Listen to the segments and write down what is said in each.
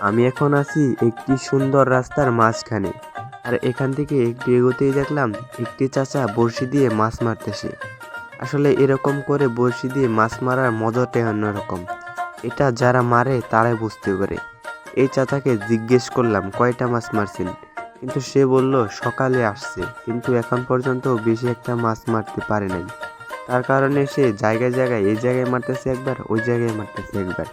আমি এখন আছি একটি সুন্দর রাস্তার মাঝখানে। আর এখান থেকে একটু এগোতেই দেখলাম একটি চাচা বড়শি দিয়ে মাছ মারতেছে। আসলে এরকম করে বড়শি দিয়ে মাছ মারার মজাটাই অন্যরকম। এটা যারা মারে, তারাই বুঝতে পারে। এই চাচাকে জিজ্ঞেস করলাম, কয়টা মাছ মারছেন? কিন্তু সে বলল, সকালে আসছে। কিন্তু এখন পর্যন্ত বেশি একটা মাছ মারতে পারে নাই। তার কারণে সে জায়গায় জায়গায় এই জায়গায় মারতেছে একবার, ওই জায়গায় মারতেছে একবার।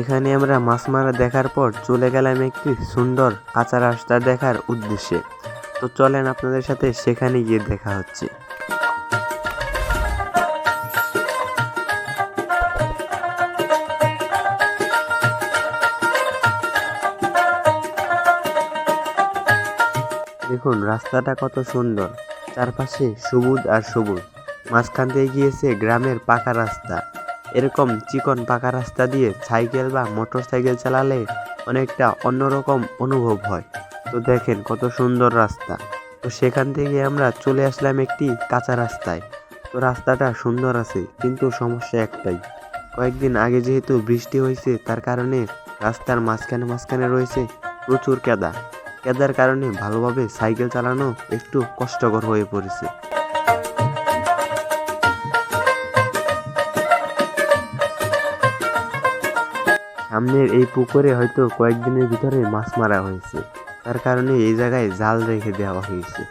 এখানে আমরা মাছ মারা দেখার পর চলে গেলাম একটি সুন্দর কাঁচা রাস্তা দেখার উদ্দেশ্যে। তো চলেন আপনাদের সাথে সেখানে গিয়ে দেখা হচ্ছে। দেখুন, রাস্তাটা কত সুন্দর। চারপাশে সবুজ আর সবুজ। মাঝখান দিয়ে গিয়েছে গ্রামের পাকা রাস্তা। এরকম চিকন পাকা রাস্তা দিয়ে সাইকেল বা মোটর সাইকেল চালালে অনেকটা অন্যরকম অনুভব হয়। তো দেখেন কত সুন্দর রাস্তা। তো সেখান থেকে আমরা চলে আসলাম একটি কাঁচা রাস্তায়। তো রাস্তাটা সুন্দর আছে, কিন্তু সমস্যা একটাই। কয়েকদিন আগে যেহেতু বৃষ্টি হয়েছে, তার কারণে রাস্তার মাঝখানে মাঝখানে রয়েছে প্রচুর কেদা কেদার কারণে ভালোভাবে সাইকেল চালানো একটু কষ্টকর হয়ে পড়েছে। সামনের এই পুকুরে হয়তো কয়েকদিনের ভিতরে মাছ মারা হয়েছে। তার কারণে এই জায়গায় জাল রেখে দেওয়া হয়েছে।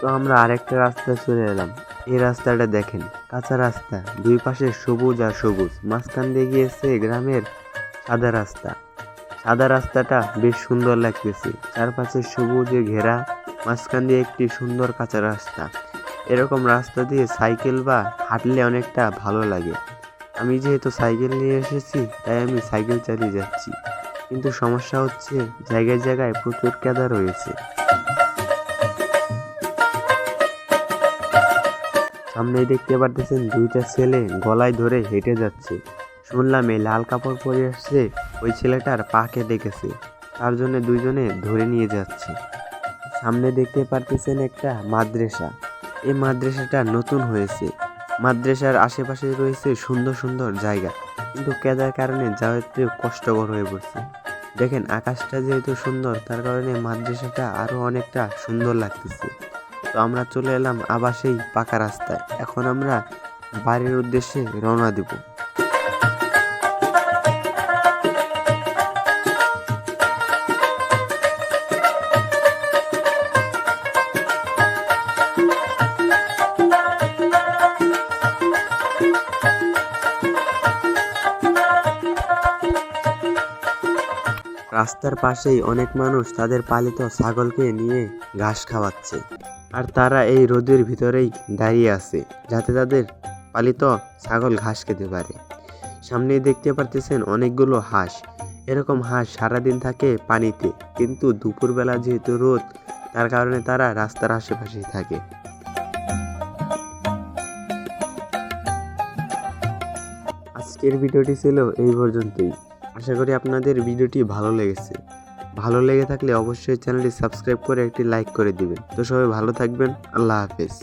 তো আমরা আরেকটা রাস্তা চলে এলাম। এই রাস্তাটা দেখেন, কাঁচা রাস্তা, দুই পাশে সবুজ আর সবুজ। মাঝখান দিয়ে গিয়েছে গ্রামের সাদা রাস্তা। সাদা রাস্তাটা বেশ সুন্দর লাগতেছে। চারপাশে সবুজে ঘেরা, মাঝখান দিয়ে একটি সুন্দর কাঁচা রাস্তা। এরকম রাস্তা দিয়ে সাইকেল বা হাঁটলে অনেকটা ভালো লাগে। আমি যেহেতু সাইকেল নিয়ে এসেছি, তাই আমি সাইকেল চালিয়ে যাচ্ছি। কিন্তু সমস্যা হচ্ছে, জায়গায় জায়গায় প্রচুর কেদা রয়েছে। সামনে দেখতে পারতেছেন দুইটা ছেলে গলায় ধরে হেঁটে যাচ্ছে। শুনলাম এই লাল কাপড় পরে আসছে। ওই ছেলেটার পা কেটে গেছে তার জন্য দুইজনে ধরে নিয়ে যাচ্ছে। সামনে দেখতে পারতেছেন একটা মাদ্রাসা। এই মাদ্রাসাটা নতুন হয়েছে। মাদ্রাসার আশেপাশে রয়েছে সুন্দর সুন্দর জায়গা। কিন্তু কেদার কারণে যাওয়া একটু কষ্টকর হয়ে পড়ছে। দেখেন, আকাশটা যেহেতু সুন্দর, তার কারণে মাদ্রাসাটা আরও অনেকটা সুন্দর লাগতেছে। তো আমরা চলে এলাম আবার সেই পাকা রাস্তায়। এখন আমরা বাড়ির উদ্দেশ্যে রওনা দেব। রাস্তার পাশেই অনেক মানুষ তাদের পালিত ছাগলকে নিয়ে ঘাস খাওয়াচ্ছে। আর তারা এই রোদের ভিতরেই দাঁড়িয়ে আছে, যাতে তাদের পালিত ছাগল ঘাস খেতে পারে। সামনেই দেখতে পারতেছেন অনেকগুলো হাঁস। এরকম হাঁস সারাদিন থাকে পানিতে, কিন্তু দুপুরবেলা যেহেতু রোদ, তার কারণে তারা রাস্তার আশেপাশেই থাকে। আজকের ভিডিওটি ছিল এই পর্যন্তই। আশা করি আপনাদের ভিডিওটি ভালো লেগেছে। ভালো লেগে থাকলে অবশ্যই চ্যানেলটি সাবস্ক্রাইব করে একটি লাইক করে দিবেন। তো সবাই ভালো থাকবেন। আল্লাহ হাফেজ।